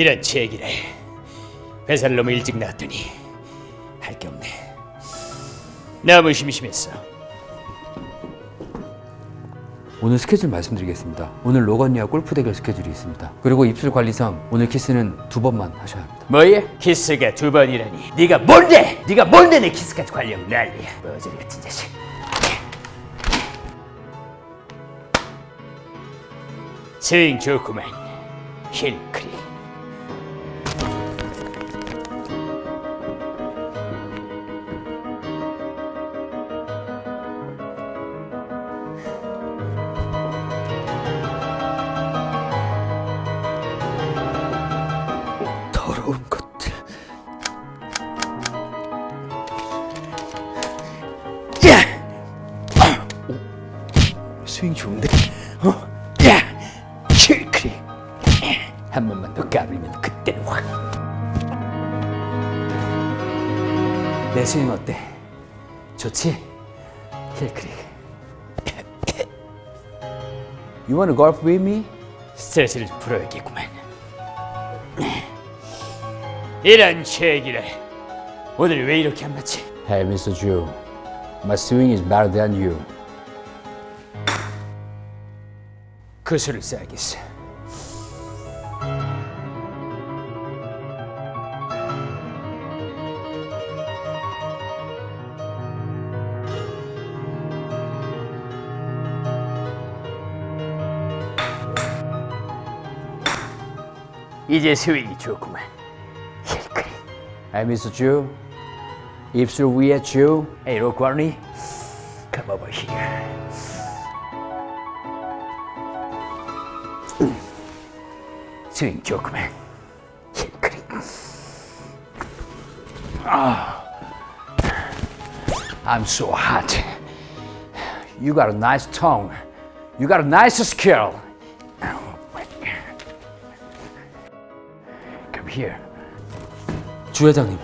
이런 제기를 회사를 너무 일찍 나왔더니 할 게 없네. 너무 심심했어. 오늘 스케줄 말씀드리겠습니다. 오늘 로건이와 골프 대결 스케줄이 있습니다. 그리고 입술 관리상 오늘 키스는 두 번만 하셔야 합니다. 뭐야? 키스가 두 번이라니. 네가 뭔데? 네가 뭔데 내 키스까지 관리하고 난리야. 머저리 같은 자식. 스윙 좋구만. 힐크리. 스윙 좋은데? 어? 야! 킬크리. 한 번만 더 까불면 그때는 확. 내 스윙 어때? 좋지? 힐크리. You wanna golf with me? 스트레스를 좀 풀어야겠구만. 이런 제기를 오늘 왜 이렇게 안 맞지? Hey, Mr. Jew. My swing is better than you. 그 수를 써야겠어. 이제 스윙이 좋구만. 힐크리. Hey, Mr. Jew. 입술 위에 Jew. Hey, Rockwarney, come over here. 스윙 좋구만. 힐크리. I'm so hot. You got a nice tongue. You got a nice skill. Come here. 주 회장님,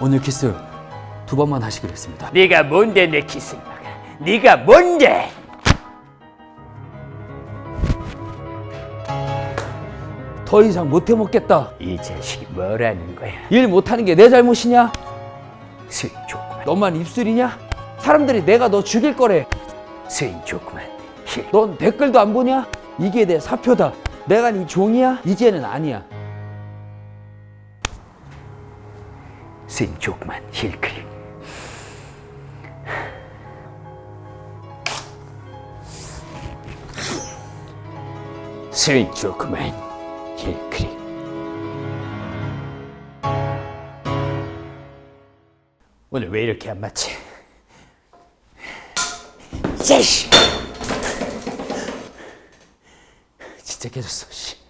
오늘 키스 두 번만 하시기로 했습니다. 네가 뭔데 내 키스 막아? 네가 뭔데? 더 이상 못 해 먹겠다. 이 자식이 뭐라는 거야? 일 못하는 게 내 잘못이냐? 스윙 좋구만. 너만 입술이냐? 사람들이 내가 너 죽일 거래. 스윙 좋구만. 힐. 넌 댓글도 안 보냐? 이게 내 사표다. 내가 네 종이야? 이제는 아니야. 스윙 좋구만. 힐크리. 스윙 좋구만. 힐크리. 오늘 왜 이렇게 안 맞지? 쎄씨! 진짜 깨졌어, 씨.